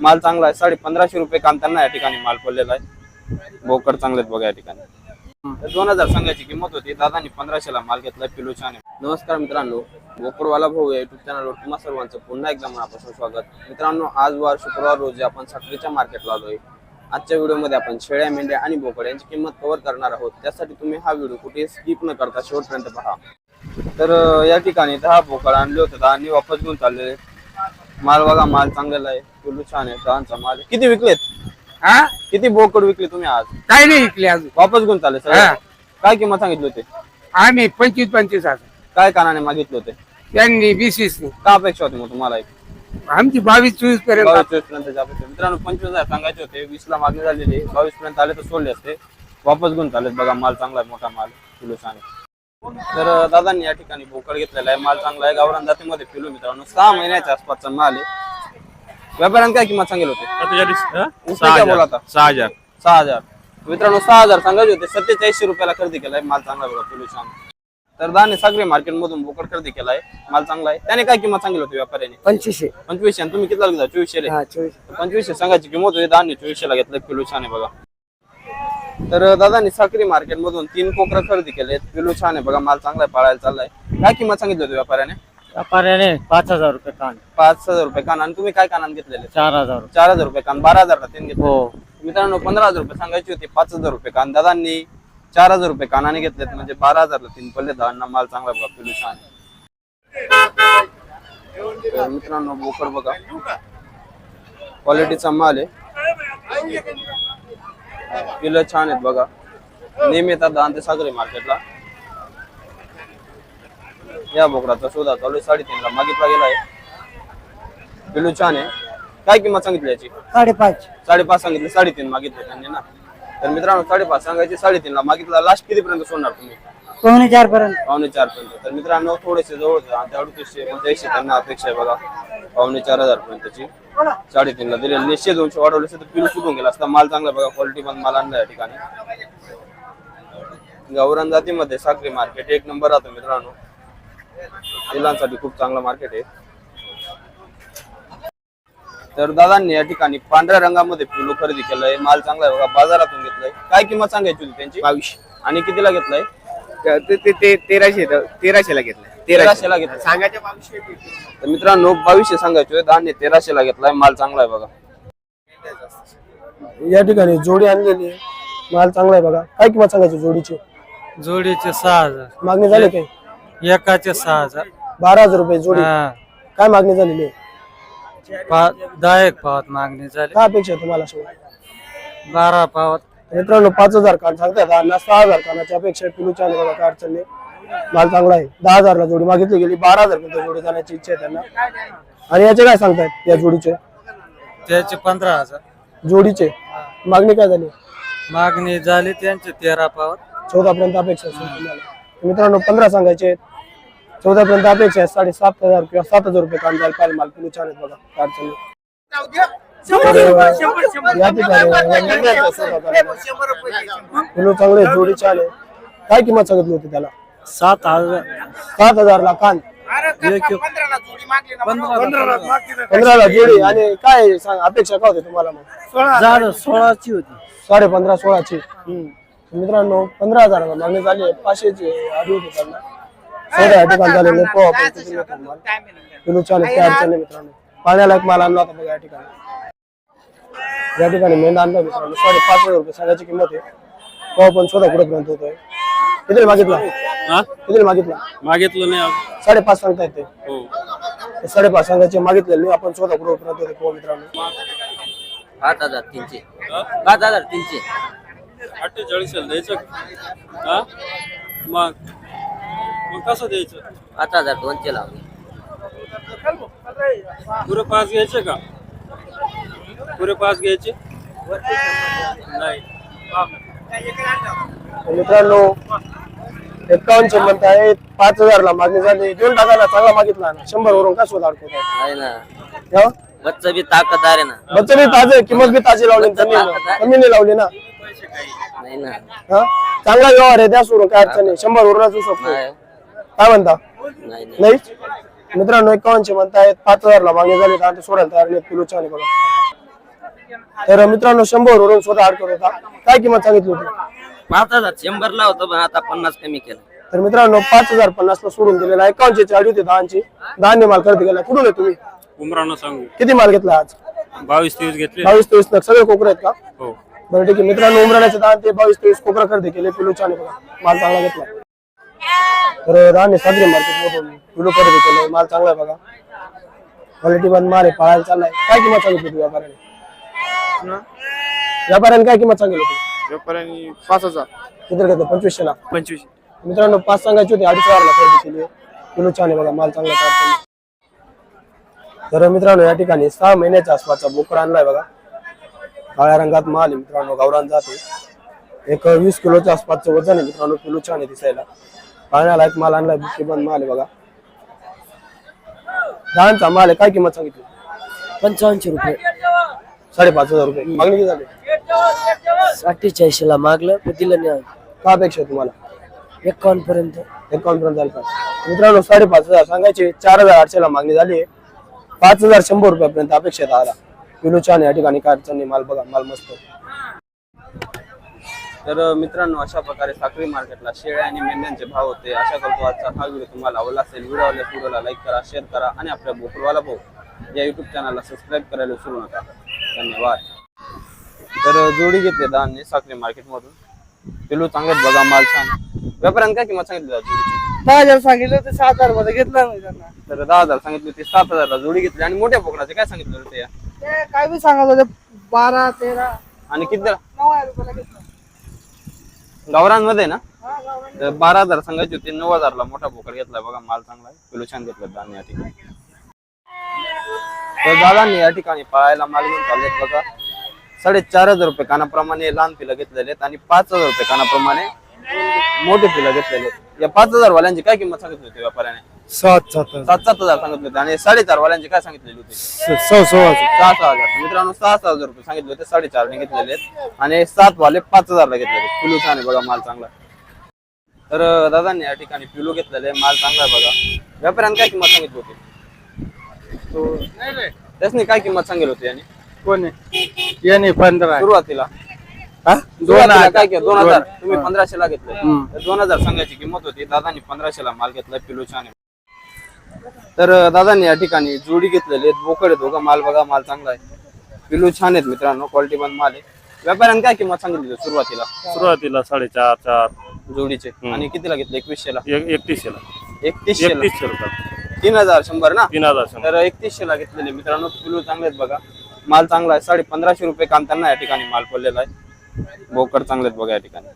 माल चांगला आहे. साडे पंधराशे रुपये कांताना या ठिकाणी माल पडलेला आहे. बोकड चांगले आहेत बघा या ठिकाणी. दोन हजार सांगायची किंमत होती. दादानी पंधराशेला माल घेतला पिलो छान नमस्कार मित्रांनो. बोकडवाला भाऊ या युट्यूब चॅनलवर तुम्हा सर्वांचं पुन्हा एकदा मनापासून स्वागत. मित्रांनो आज वार शुक्रवार रोजी आपण साखरेच्या मार्केटला आलोय आजच्या व्हिडिओमध्ये आपण शेळ्या मेंढ्या आणि बोकड यांची किंमत कव्हर करणार आहोत. त्यासाठी तुम्ही हा व्हिडिओ कुठे स्किप न करता शेवटपर्यंत पहा. तर या ठिकाणी दहा बोकड आणले होते. आणि वापस घेऊन चाललेले. माल बघा माल चांगलेला आहे. पिल्लू छान आहे दहाचा माल आहे. किती विकलेत? हा? किती बोकड विकले तुम्ही आज? काही नाही विकले अजून. वापस घेऊन चालले सर हा. काय किंमत सांगितली होती? आम्ही पंचवीस पंचवीस हजार. काय कानाने मागितले होते? त्यांनी वीस वीस का अपेक्षा होती मग तुम्हाला एक? आमची बावीस चोवीसपर्यंत. बावीस चोवीस अपेक्षा मित्रांनो पंचवीस हजार सांगायचे होते. वीस ला मागणी झालेली. बावीस पर्यंत आले तर सोडले असते. वापस घेऊन चालेत बघा माल चांगला आहे मोठा माल. किलो छान आहे. तर दादांनी या ठिकाणी बोकड घेतलेला आहे. माल चांगला आहे. गावरान जातीमध्ये किलो मित्रांनो. सहा महिन्याच्या आसपासचा माल आहे. व्यापाऱ्यांनी काय किंमत सांगेल होते? उसने क्या बोला था सहा हजार. सहा हजार. मित्रांनो सहा हजार सांगायचे होते. सत्तेचाळीसशे रुपयाला खरेदी केलाय. माल चांगला बघा किलो छान. तर दाने सागरी मार्केट मधून बोकड खरेदी केलाय. माल चांगला आहे. त्याने काय किंमत सांगितली होती व्यापाऱ्याने? पंचवीसशे. पंचवीसशे. आणि तुम्ही किती घेता? चोवीसशे हा चोवीस पंचवीसशे सांगायची किंमत होती. दहा चोवीसशे ला घेतलं किलो छान आहे बघा. तर दादानी साखरी मार्केट मधून तीन कोकरं खरेदी केले किलो छान आहे बघा माल चांगला आहे पाळायला चाललाय. काय किंमत सांगितली होती व्यापाऱ्याने? व्यापाऱ्याने पाच हज़ार रुपये कान. पाच हज़ार रुपये कान. आणि तुम्ही काय कानान घेतलेले? चार हज़ार. चार हज़ार रुपये कान. बारा हज़ार तीन घेतले हो. मित्रांनो पंधरा हज़ार रुपये सांगायची होती पाच हज़ार रुपये कान. दादांनी चार हज़ार रुपये कानाने घेतलेत म्हणजे बारा हजारला तीन पडले. माल चांगला बघा छान. तर मित्रांनो बोकड बघा. क्वालिटीचा माल आहे. किलो छान आहेत बघा. नेहमी येतात दहा ते सागरी मार्केटला. या बोकडाचा शोधा चालू आहे साडेतीनला मागितला गेला आहे. किलो छान आहे. काय किंमत सांगितली याची? साडेपाच. साडेपाच सांगितले साडेतीन मागितले त्यांनी ना. तर मित्रांनो साडेपाच सांगायचे साडेतीनला मागितला. लास्ट किती पर्यंत सोडणार तुम्ही? पावणे चार पर्यंत. पावणे चार पर्यंत. तर मित्रांनो थोडेसे जवळ अडतीसशे म्हणजे पंच्याऐंशी त्यांना अपेक्षा आहे बघा पावणे चार हजार पर्यंतची. साडेतीनला दिले निश्चय दोनशे वाढवले असते तर पिलू सुटून गेला असता. माल चांगला आहे बघा क्वालिटी पण माल आणला या ठिकाणी. गावरान जातीमध्ये साखरी मार्केट एक नंबर राहतो मित्रांनो. पिलांसाठी खूप चांगलं मार्केट आहे. तर दादांनी या ठिकाणी पांढऱ्या रंगामध्ये पिलू खरेदी केलंय. माल चांगला आहे बघा बाजारातून घेतलाय. काय किंमत सांगायची होती त्यांची? बावीस आणि कितीला घेतलाय? ते ते- ते तेराशे तेराशे ला घेतलं तेराशेला घेतलाय. सांगायचे बावीसशे तर मित्रांनो बावीसशे सांगायचे धान्य तेराशेला घेतलाय. माल चांगला आहे बघा. या ठिकाणी जोडी आणलेली आहे. माल चांगला आहे बघा. काय किंमत सांगायची जोडीची? जोडीचे सहा हजार. मागणी झाली काय? एकाचे सहा हजार. बारा हजार रुपये जोडी. हा. काय मागणी झालेली आहे? पा- दहा एक पावत मागणी झाली. काय अपेक्षा आहे तुम्हाला शिवाय बारा पावत. मित्रांनो पाच हजार कान सांगतायत. आणि सहा हजार कानाची अपेक्षा बघा काय अडचण नाही. माल चांगला आहे. दहा हजारला जोडी मागितली गेली. बारा हजार पर्यंत जोडी जाण्याची इच्छा आहे त्यांना. आणि याचे काय सांगतायत या जोडीचे? त्याचे पंधरा हजार. जोडीचे. मागणी काय झाली? मागणी झाली त्यांचे तेरा पावत चौदा पर्यंत अपेक्षा असेल तुम्हाला. तर मित्रांनो पंधरा सांगायचे चौदा पर्यंत अपेक्षा आहे. साडेसात हजार किंवा सात हजार रुपये काम जायला पाहिजे माल पिलू छान आहेत बघा. अडचण नाही. या ठिकाणी पिलू चांगले जोडी आहे काय किंमत सांगितली होती त्याला? सात हजार. सात हजार ला कान पंधराला जोडी आणि काय सांग अपेक्षा काय होती तुम्हाला मग? झाड सोळाची होती. साडे पंधरा सोळाची. मित्रांनो पंधरा हजाराला मागणी झाली आहे. पाचशेची आधी होती त्यांना ठिकाणी झालेले किलो चालेल काय अडचण नाही मित्रांनो. पाण्याला एक माल आणला होता बघा या ठिकाणी. या ठिकाणी मेंढा आणला मित्रांनो साडे पाच हजार रुपये सांगायची किंमत आहे. पोहा पण स्वतः कुठे पर्यंत होतोय. किती मागितला? किती मागितला? मागितलं नाही अजून. साडेपाच सांगता येते हो. ते साडेपाच सांगायचे मागितलेले नाही. आपण स्वतः कुठे पर्यंत होते पोहा मित्रांनो. पाच हजार तीनशे. पाच हजार तीनशे. अठ्ठेचाळीस द्यायचं? हा? मग. मग कसं द्यायचं? पाच हजार दोनशे लावले. पुरे पाच घ्यायचे का? पुरे पाच घ्यायचे? नाही. तर मित्रांनो एकावन्नशे म्हणत आहे पाच हजारला मागणी झाली. देऊन टाकायला चांगला मागितला ना. शंभर वरून काय शोध अडकवत नाही ना. आहे बच्चा बी ताकददार आहे ना. बच्चे बी ताजे किंमत बी ताजी लावली त्यांनी कमी नाही लावली ना. नाही ना. हा? चांगला व्यवहार आहे. द्या सोडून. काय अडचण नाही. शंभर वरून असू शकतो. नाही. काय म्हणता? नाही नाही. नाही? मित्रांनो एकावन्नशे म्हणतायत पाच हजारला मागणी झाली. तर सोडायला तयार नाही. बघा. तर मित्रांनो शंभर वरून स्वतः करत होता. काय किंमत सांगितली होती? पाच हजार. शंभरला होतं पण आता पन्नास कमी केलं. तर मित्रांनो पाच हजार पन्नास ला सोडून दिलेला आहे. एकावन्नची चाळी होती दहाची. दहाने माल खरेदी केला. कुठून आहे तुम्ही? उमरानं सांगू. किती माल घेतला आज? बावीस तेवीस घेतले. बावीस तेवीस लाख सगळे कोकरे आहेत का? हो. बरं ठीक आहे. मित्रांनो उमराण्याचे दहा ते बावीस तेवीस कोकरा खरेदी केले. पिलू छान बघा. माल चांगला घेतला. तर दहाने सागरी मार्केट मधून पिलू खरेदी केलं. माल चांगला आहे बघा. क्वालिटी पण माल आहे. पाळायला चाललाय. काय किंमत सांगितली होती व्यापाऱ्याने? व्यापाऱ्याने काय किंमत सांगितली होती? व्यापाऱ्यांनी पाच हजार. किती घेतो पंचवीसशे ला पंचवीस. मित्रांनो पाच सांगायची होती अडीच हजारला खरेदी केली किलो छान आहे बघा माल चांगला तयार केला. तर मित्रांनो या ठिकाणी सहा महिन्याच्या आसपासचा बोकड आणलाय बघा. काळ्या रंगात माल आहे मित्रांनो गावरान जाते एक वीस किलोच्या आसपासचं वजन आहे मित्रांनो किलो छान आहे दिसायला. पाळण्याला एक माल आणलाय बंद माल आहे बघा. दहाचा माल आहे काय किंमत सांगितली? पंचावन्नशे रुपये. साडेपाच हजार रुपये. मागणी किती झाली? अठ्ठेचाळीसशे ला मागलं पण दिलं नाही का अपेक्षा आहे तुम्हाला? एकावन्न पर्यंत. एकावन्न पर्यंत झालं का? मित्रांनो साडेपाच हजार सांगायचे चार हजार आठशे ला मागणी झाली आहे. पाच हजार शंभर रुपयापर्यंत अपेक्षित आला किलो छान या ठिकाणी काय अडचण नाही माल बघा माल मस्त तर मित्रांनो अशा प्रकारे साखरी मार्केटला शेळ्या आणि मेंढ्यांचे भाव होते. अशा करतो आजचा हा व्हिडिओ तुम्हाला आवडला असेल. व्हिडिओ आवडल्यास व्हिडिओला लाईक करा शेअर करा आणि आपल्या बोकरवाला भाऊ या युट्यूब चॅनलला सबस्क्राईब करायला विसरू नका. धन्यवाद. तर जोडी घेतले दानने साखरी मार्केटमधून. पिलू चांगलेच बघा माल छान. व्यापाऱ्यानं काय किंमत सांगितली दादा जोडीची? दहा हजार सांगितलं होते सात हजारमध्ये घेतला नाही त्यांना. तर दहा हजार सांगितली होती सात हजारला जोडी घेतली. आणि मोठ्या बोकडाचे काय सांगितलं होते या? ते काय बी सांगत होते बारा तेरा. आणि किती? नऊ हजार रुपयाला घेतला. गावरांमध्ये ना? तर बारा हजार सांगायची होती नऊ हजारला मोठा बोकड घेतला बघा माल चांगला आहे. किलो छान घेतला दान या ठिकाणी तर दादांनी या ठिकाणी पाळायला माल घेऊन चाललेत बघा. साडेचार हजार रुपये कानाप्रमाणे लहान पिलं घेतलेले आहेत आणि पाच हजार रुपये कानाप्रमाणे मोठे पिलं घेतलेले आहेत या पाच हजार वाल्यांची काय किंमत सांगितली होती व्यापाऱ्याने? सात सात सात सात हजार सांगितले होते. आणि साडेचार वाल्यांची काय सांगितलेली होती? सहा सोळा सहा सहा हजार. मित्रांनो सहा सहा हजार रुपये सांगितले होते साडेचारने घेतलेले आहेत आणि सात वाले पाच हजारला घेतलेले पिलू छान आहे बघा माल चांगला. तर दादांनी या ठिकाणी पिलू घेतलेले आहे, माल चांगला आहे बघा. व्यापाऱ्याने काय किंमत सांगितली होती? त्यासनी काय किंमत सांगितली होती यांनी? कोणी? याने पंधरा. सुरुवातीला. हा? सुरुवातीला काय केलं? दोन हजार. तुम्ही पंधराशे ला घेतले. तर दोन हजार सांगायची किंमत होती. दादांनी पंधराशे ला माल घेतला पिलू छान आहे. तर अं, दादांनी या ठिकाणी जोडी घेतलेली आहेत. बोकड आहेत बघा माल बघा माल चांगला आहे. पिलू छान आहेत मित्रांनो. क्वालिटी बंद माल आहे. व्यापाऱ्याने काय किंमत सांगितली होती सुरुवातीला? सुरुवातीला साडेचार चार. जोडीचे. आणि कितीला घेतले? एकवीसशे ला? एकतीसशे ला. एकतीसशे ला. एकतीसशे रुपये तीन हजार शंभर ना? तीन हजार शंभर. तर एकतीसशे ला घेतलेले मित्रांनो. पिलू चांगले आहेत बघा. माल चांगला आहे. साडे पंधराशे रुपये कांताना या ठिकाणी माल पडलेला आहे. बोकड चांगले आहेत बघा या ठिकाणी.